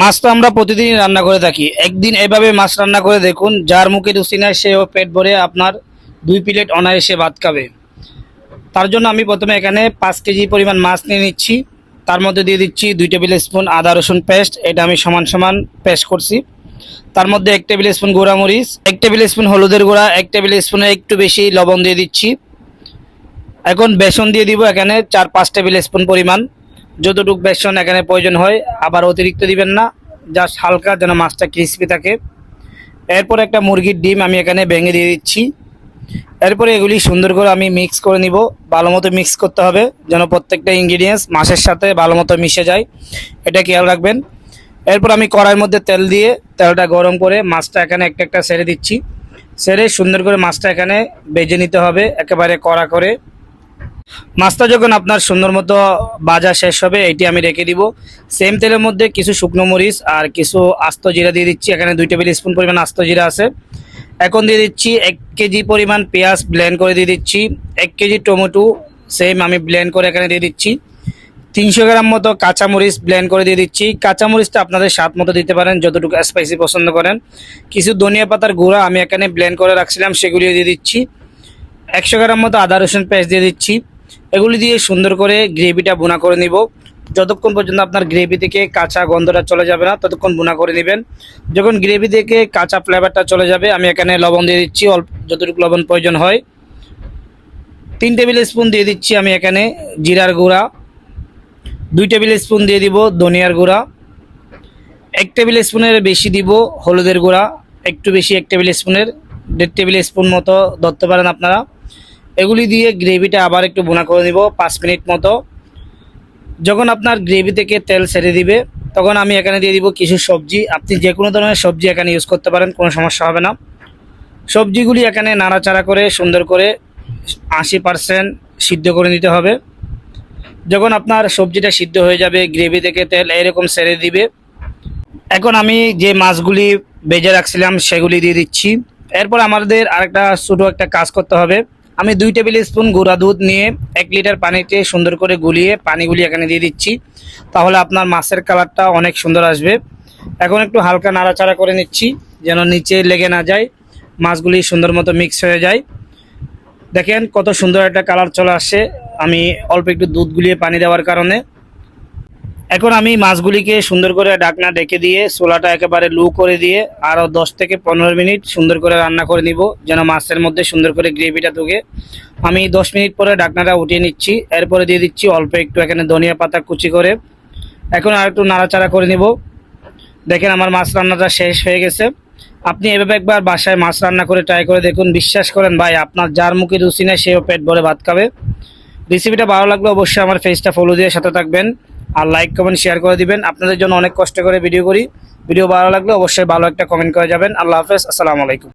মাছ তো আমরা প্রতিদিনই রান্না করে থাকি। একদিন এভাবে মাছ রান্না করে দেখুন, যার মুখে রুচি নাই সেও পেট ভরে আপনার দুই প্লেট অনায়াসে ভাত খাবে। তার জন্য আমি প্রথমে এখানে পাঁচ কেজি পরিমাণ মাছ নিয়ে নিচ্ছি। তার মধ্যে দিয়ে দিচ্ছি দুই টেবিল স্পুন আদা রসুন পেস্ট, এটা আমি সমান সমান পেস্ট করছি। তার মধ্যে এক টেবিল স্পুন মরিচ এক টেবিল স্পুন হলুদের গুঁড়া, এক টেবিল স্পুনে একটু বেশি লবণ দিয়ে দিচ্ছি। এখন বেসন দিয়ে দিব এখানে চার পাঁচ টেবিল স্পুন পরিমাণ। যতটুকু বেসন এখানে প্রয়োজন হয়, আবার অতিরিক্ত দিবেন না, জাস্ট হালকা যেন মাছটা ক্রিস্পি থাকে। এরপর একটা মুরগির ডিম আমি এখানে ভেঙে দিয়ে দিচ্ছি। এরপরে এগুলি সুন্দর করে আমি মিক্স করে নিব। ভালো মতো মিক্স করতে হবে, যেন প্রত্যেকটা ইনগ্রিডিয়েন্টস মাছের সাথে ভালো মতো মিশে যায়। এটা খেয়াল রাখবেন। এরপর আমি কড়াইয়ের মধ্যে তেল দিয়ে তেলটা গরম করে মাছটা এখানে একটা একটা সেরে দিচ্ছি। সেরে সুন্দর করে মাছটা এখানে বেজে নিতে হবে, একেবারে কড়া করে। মাছটা যখন আপনার সুন্দর মতো বাজা শেষ হবে এটি আমি রেখে দিব। সেম তেলের মধ্যে কিছু শুকনো মরিচ আর কিছু আস্ত জিরা দিয়ে দিচ্ছি। এখানে দুই টেবিল স্পুন পরিমাণ আস্ত জিরা আছে। এখন দিয়ে দিচ্ছি এক কেজি পরিমাণ পেঁয়াজ ব্লেন্ড করে দিয়ে দিচ্ছি। এক কেজি টমেটো, সেম আমি ব্লেন্ড করে এখানে দিয়ে দিচ্ছি। তিনশো গ্রাম মতো কাঁচামরিচ ব্লেন্ড করে দিয়ে দিচ্ছি। কাঁচামরিচটা আপনাদের স্বাদ মতো দিতে পারেন, যতটুকু স্পাইসি পছন্দ করেন। কিছু ধনিয়া পাতার গুঁড়া আমি এখানে ব্লেন্ড করে রাখছিলাম, সেগুলিও দিয়ে দিচ্ছি। একশো গ্রাম মতো আদা রসুন পেস্ট দিয়ে দিচ্ছি। এগুলি দিয়ে সুন্দর করে গ্রেভিটা বুনা করে নিব। যতক্ষণ পর্যন্ত আপনার গ্রেভি থেকে কাঁচা গন্ধটা চলে যাবে না, ততক্ষণ বুনা করে নেবেন। যখন গ্রেভি থেকে কাঁচা ফ্লেভারটা চলে যাবে, আমি এখানে লবণ দিয়ে দিচ্ছি, অল্প যতটুকু লবণ প্রয়োজন হয়। তিন টেবিল স্পুন দিয়ে দিচ্ছি আমি এখানে জিরার গুঁড়া। দুই টেবিল স্পুন দিয়ে দিব ধনিয়ার গুঁড়া। এক টেবিল স্পুনের বেশি দিব হলুদের গুঁড়া। একটু বেশি এক টেবিল স্পুনের, দেড় টেবিল স্পুন মতো ধরতে পারেন আপনারা। এগুলি দিয়ে গ্রেভিটা আবার একটু বোনা করে নিব পাঁচ মিনিট মতো। যখন আপনার গ্রেভি থেকে তেল ছেড়ে দিবে, তখন আমি এখানে দিয়ে দিব কিছু সবজি। আপনি যে কোনো ধরনের সবজি এখানে ইউজ করতে পারেন, কোনো সমস্যা হবে না। সবজিগুলি এখানে নাড়াচাড়া করে, সুন্দর করে আশি পারসেন্ট সিদ্ধ করে নিতে হবে। যখন আপনার সবজিটা সিদ্ধ হয়ে যাবে, গ্রেভি থেকে তেল এরকম ছেড়ে দিবে, এখন আমি যে মাছগুলি বেজে রাখছিলাম, সেগুলি দিয়ে দিচ্ছি। এরপর আমাদের আরেকটা ছোটো একটা কাজ করতে হবে। আমি দুই টেবিল স্পুন গুঁড়া দুধ নিয়ে এক লিটার পানিতে সুন্দর করে গুলিয়ে পানিগুলি এখানে দিয়ে দিচ্ছি। তাহলে আপনার মাছের কালারটা অনেক সুন্দর আসবে। এখন একটু হালকা নাড়াচাড়া করে নিচ্ছি, যেন নিচে লেগে না যায়, মাছগুলি সুন্দর মতো মিক্স হয়ে যায়। দেখেন কত সুন্দর একটা কালার চলে আসে। আমি অল্প একটু দুধ গুলিয়ে পানি দেওয়ার কারণে। এখন আমি মাছগুলিকে সুন্দর করে ডাকনা ডেকে দিয়ে চোলাটা একেবারে লু করে দিয়ে আরও দশ থেকে পনেরো মিনিট সুন্দর করে রান্না করে নিব, যেন মাছের মধ্যে সুন্দর করে গ্রেভিটা ঢুকে। আমি দশ মিনিট পরে ডাকনাটা উঠিয়ে নিচ্ছি, এরপরে দিয়ে দিচ্ছি অল্প একটু এখানে ধনিয়া পাতা কুচি করে। এখন আর একটু নাড়াচাড়া করে নিব। দেখেন আমার মাছ রান্নাটা শেষ হয়ে গেছে। আপনি এভাবে একবার বাসায় মাছ রান্না করে ট্রাই করে দেখুন। বিশ্বাস করেন ভাই, আপনার যার মুখে রুচি নেই, সেও পেট ভরে ভাত খাবে। রেসিপিটা ভালো লাগলে অবশ্যই আমার ফেসটা ফলো দিয়ে সাথে থাকবেন। আর লাইক কমেন্ট শেয়ার করে দিবেন। আপনাদের জন্য অনেক কষ্ট করে ভিডিও করি। ভিডিও ভালো লাগলে অবশ্যই ভালো একটা কমেন্ট করে যাবেন। আল্লাহ হাফেজ। আসসালামু আলাইকুম।